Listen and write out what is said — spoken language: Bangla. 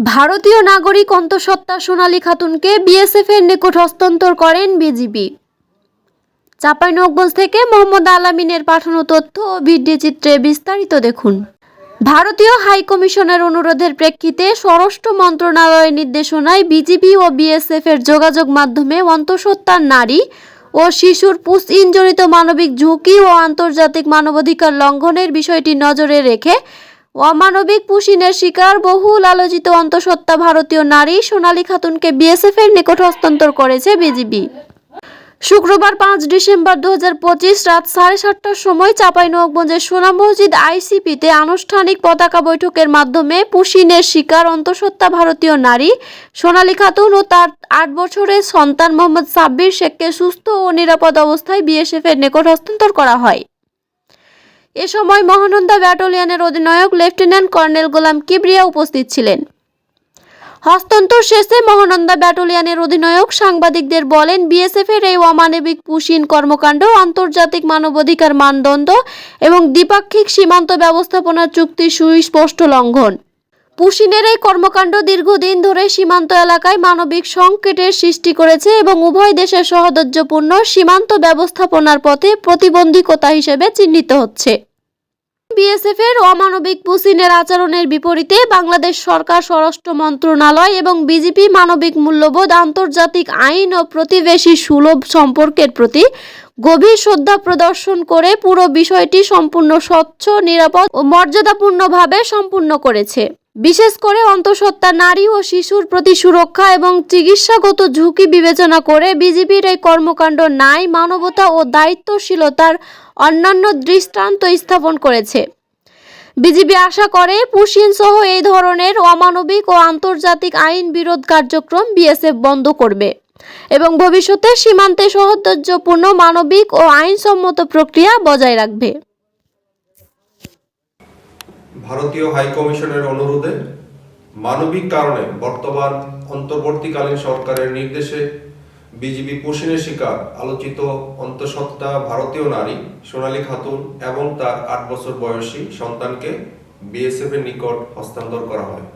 ভারতীয় নাগরিক অন্তঃসত্ত্বা সোনালী খাতুনকে বিএসএফ এর নিকট হস্তান্তর করেন বিজিবি। চাঁপাইনবাবগঞ্জ থেকে মোহাম্মদ আলামিনের পাঠানো তথ্য ও ভিডিও চিত্রে বিস্তারিত দেখুন। ভারতীয় হাই কমিশনের অনুরোধের প্রেক্ষিতে স্বরাষ্ট্র মন্ত্রণালয়ের নির্দেশনায় বিজিবি ও বিএসএফ এর যোগাযোগ মাধ্যমে অন্তঃসত্ত্বার নারী ও শিশুর পুষ মানবিক ঝুঁকি ও আন্তর্জাতিক মানবাধিকার লঙ্ঘনের বিষয়টি নজরে রেখে অমানবিক পুশিনের শিকার বহুল আলোচিত অন্তঃসত্ত্বা ভারতীয় নারী সোনালী খাতুনকে বিএসএফ এর নিকট হস্তান্তর করেছে বিজিবি। শুক্রবার পাঁচ ডিসেম্বর দু পঁচিশ রাত সাড়ে সাতটার সময় চাঁপাইনবাবগঞ্জের সোনা মসজিদ আইসিপিতে আনুষ্ঠানিক পতাকা বৈঠকের মাধ্যমে পুশিনের শিকার অন্তঃসত্ত্বা ভারতীয় নারী সোনালী খাতুন ও তার আট বছরের সন্তান মোহাম্মদ সাব্বির শেখকে সুস্থ ও নিরাপদ অবস্থায় বিএসএফ এর নিকট হস্তান্তর করা হয়। এ সময় মহানন্দা ব্যাটালিয়নের অধিনায়ক লেফটেন্যান্ট কর্নেল গোলাম কিবরিয়া উপস্থিত ছিলেন। হস্তান্তর শেষে মহানন্দা ব্যাটালিয়নের অধিনায়ক সাংবাদিকদের বলেন বিএসএফ এর এই অমানবিক পুষিন কর্মকাণ্ড, আন্তর্জাতিক মানবাধিকার মানদণ্ড এবং দ্বিপাক্ষিক সীমান্ত ব্যবস্থাপনা চুক্তি সুস্পষ্ট লঙ্ঘন। পুশিনের এই কর্মকাণ্ড দীর্ঘদিন ধরে সীমান্ত এলাকায় মানবিক সংকটের সৃষ্টি করেছে এবং উভয় দেশের সহোদর্যপূর্ণ সীমান্ত ব্যবস্থাপনার পথে প্রতিবন্ধকতা হিসেবে চিহ্নিত হচ্ছে। বিএসএফ এর অমানবিক পুসিনের আচরণের বিপরীতে বাংলাদেশ সরকার, স্বরাষ্ট্র মন্ত্রণালয় এবং বিজেপি মানবিক মূল্যবোধ, আন্তর্জাতিক আইন ও প্রতিবেশী সুলভ সম্পর্কের প্রতি গভীর শ্রদ্ধা প্রদর্শন করে পুরো বিষয়টি সম্পূর্ণ স্বচ্ছ, নিরাপদ ও মর্যাদাপূর্ণভাবে সম্পূর্ণ করেছে। বিশেষ করে অন্তঃসত্ত্বা নারী ও শিশুর প্রতি সুরক্ষা এবং চিকিৎসাগত ঝুঁকি বিবেচনা করে বিজেপির এই কর্মকাণ্ড নাই মানবতা ও দায়িত্বশীলতার অন্যান্য দৃষ্টান্ত স্থাপন করেছে। বিজিবি আশা করে পুশিন সহ এই ধরনের অমানবিক ও আন্তর্জাতিক আইন বিরোধ কার্যক্রম বিএসএফ বন্ধ করবে এবং ভবিষ্যতে সীমান্তে সহোদর্যপূর্ণ মানবিক ও আইনসম্মত প্রক্রিয়া বজায় রাখবে। ভারতীয় হাই কমিশনের অনুরোধে মানবিক কারণে বর্তমান অন্তর্বর্তীকালীন সরকারের নির্দেশে বিজিবি পোষণের শিকার আলোচিত অন্তঃসত্ত্বা ভারতীয় নারী সোনালী খাতুন এবং তার আট বছর বয়সী সন্তানকে বিএসএফ এর নিকট হস্তান্তর করা হয়।